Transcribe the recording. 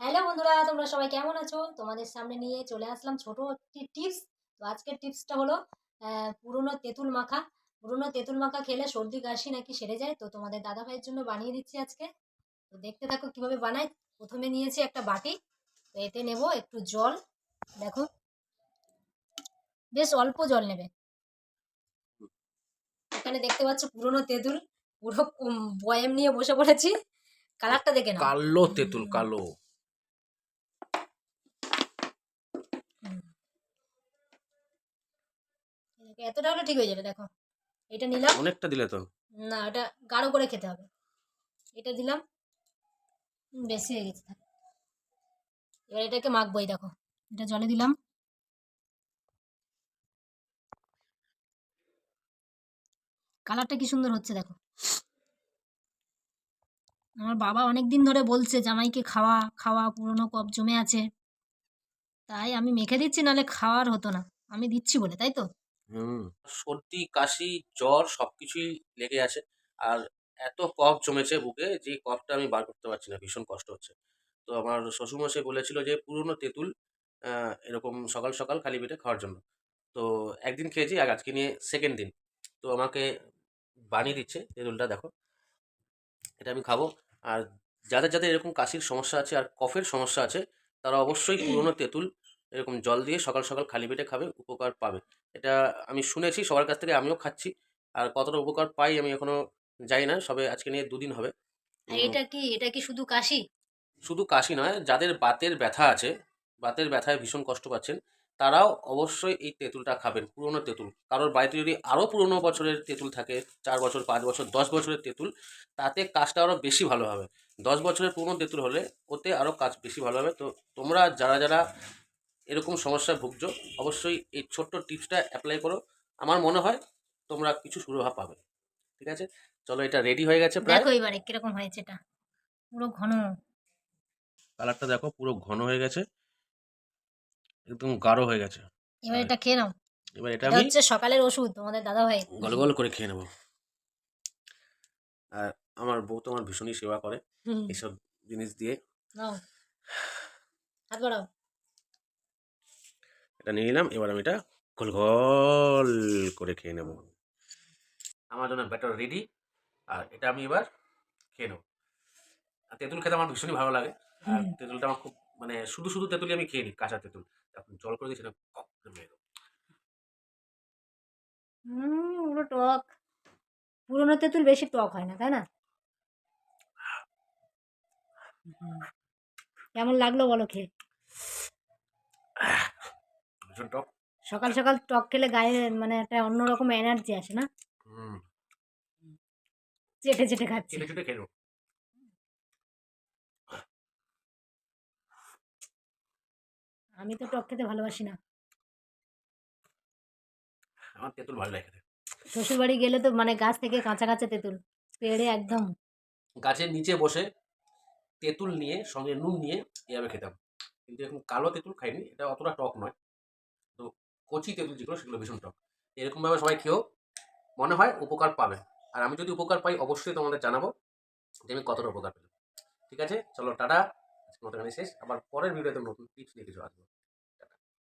Hello বন্ধুরা, তোমরা সবাই কেমন আছো? তোমাদের সামনে নিয়ে চলে আসলাম ছোট একটি টিপস। তো আজকের টিপসটা হলো পুরনো তেঁতুল মাখা। পুরনো তেঁতুল মাখা খেলে সর্দি, কাশি নাকি সেরে যায়? তো তোমাদের দাদা ভাইয়ের জন্য বানিয়ে দিচ্ছি আজকে। তো দেখতে থাকো কীভাবে বানাই। প্রথমে নিয়েছি একটা বাটি। তো এতে নেব একটু জল। দেখো। বেশ অল্প জল নেবে। এখানে দেখতে পাচ্ছ পুরনো তেঁতুল। পুরো বয়াম নিয়ে বসে পড়েছি। কালারটা দেখে না কালো তেঁতুল, কালো। এতটা হলে ঠিক হয়ে যাবে দেখো। এটা নিলাম। অনেকটা দিলে তো। না এটা গাঢ় করে খেতে হবে। এটা দিলাম। বেশি হয়ে গেছে এবার এটাকে মাখবই দেখো। এটা জলে দিলাম। কালারটা কি সুন্দর হচ্ছে দেখো। আমার বাবা অনেক দিন ধরে বলছে জামাইকে খাওয়া খাওয়া পুরনো কপ জমে আছে। তাই আমি মেখে দিচ্ছি নাহলে খাওয়ার হতো না। আমি দিচ্ছি বলে তাই তো? সর্দি, কাশি, জ্বর সবকিছুই লেগে আছে। আর এত কফ জমেছে বুকে যে কফটা আমি বার করতে পারছি না, ভীষণ কষ্ট হচ্ছে। তো আমার শ্বশুরমশাই বলেছিল যে পুরনো তেঁতুল এরকম সকাল সকাল খালি পেটে খাওয়ার জন্য। তো একদিন খেয়েছি আর আজকে নিয়ে সেকেন্ড দিন। তো আমাকে বানিয়ে দিচ্ছে তেঁতুলটা, দেখো। এটা আমি খাব। আর যাদের যাদের এরকম কাশির সমস্যা আছে আর কফের সমস্যা আছে, তারা অবশ্যই পুরনো তেঁতুল এরকম জল দিয়ে সকাল সকাল খালি পেটে খাবে উপকার পাবে। এটা আমি শুনেছি সবার কাছ থেকে আমিও খাচ্ছি। আর কতটা উপকার পাই আমি এখনও যাই না সবে আজকে নিয়ে দুদিন হবে। এটা কি এটা কি শুধু কাশি? শুধু কাশি নয় যাদের বাতের ব্যথা আছে বাতের ব্যথায় ভীষণ কষ্ট পাচ্ছেন তারাও অবশ্যই এই তেঁতুলটা খাবেন পুরনো তেঁতুল। কারোর বাড়িতে যদি আরও পুরনো বছরের তেঁতুল থাকে চার বছর পাঁচ বছর দশ বছরের তেঁতুল তাতে কাজটা আরও বেশি ভালো হবে। দশ বছরের পুরনো তেঁতুল হলে ওতে আরও কাজ বেশি ভালো হবে। তো তোমরা যারা যারা এরকম সমস্যায় ভুগছো অবশ্যই এই ছোট্ট টিপসটা অ্যাপ্লাই করো। আমার মনে হয় তোমরা কিছু সুরাহা পাবে। ঠিক আছে? চলো এটা রেডি হয়ে গেছে প্রায়। দেখো এবারে কীরকম হয়েছে এটা। পুরো ঘন। কালারটা দেখো পুরো ঘন হয়ে গেছে। একদম গাঢ় হয়ে গেছে। এবার এটা খেয়ে নাও। এবার এটা আমি হচ্ছে সকালের ওষুধ তোমাদের দাদা ভাই গল গল করে খেয়ে নেব। আর আমার বউ তো আমার ভীষণই সেবা করে হুম, এইসব জিনিস দিয়ে। নাও। হাত বাড়াও। এটা নিয়ে নিলাম। এবার আমি এটা গোল গোল করে খেয়ে নেব। আমার জন্য ব্যাটার রেডি আর এটা আমি এবার খেয়ে নেব। আর তেঁতুল খেতে আমার ভীষণই ভালো লাগে। আর তেঁতুলটা আমার খুব মানে শুধু শুধু তেঁতুলি আমি খেয়ে নিই কাঁচা তেঁতুল। এখন জল করে দিয়েছি না কক মেরে দেবো। পুরো টক। পুরোনো তেঁতুল বেশি টক হয় না তাই না? কেমন লাগল বলো খেয়ে? ভীষণ টক সকাল সকাল টক খেলে গায়ে মানে একটা অন্যরকম এনার্জি আসে না? হুম। চেটে চেটে খাচ্ছে। চেটে চেটে নেব আমি তো টক খেতে ভালোবাসি না। আমার তেঁতুল ভালো লাগে শ্বশুর বাড়ি গেলে তো মানে গাছ থেকে কাঁচা কাঁচা তেঁতুল পেড়ে একদম। গাছের নিচে বসে তেঁতুল নিয়ে সঙ্গে নুন নিয়ে এভাবে খেতাম। কিন্তু এখন কালো তেঁতুল খাইনি এটা অতটা টক নয়। কচি তেঁতুল যেগুলো, সেগুলো ভীষণ টক এরকমভাবে সবাই খেয়েও মনে হয় উপকার পাবে। আর আমি যদি উপকার পাই, অবশ্যই তোমাদের জানাব যে আমি কতটা উপকার পেলাম। ঠিক আছে? চলো, টাটা। মতো শেষ। আবার পরের ভিডিওতে নতুন টিপস নিয়ে কিছু আসব।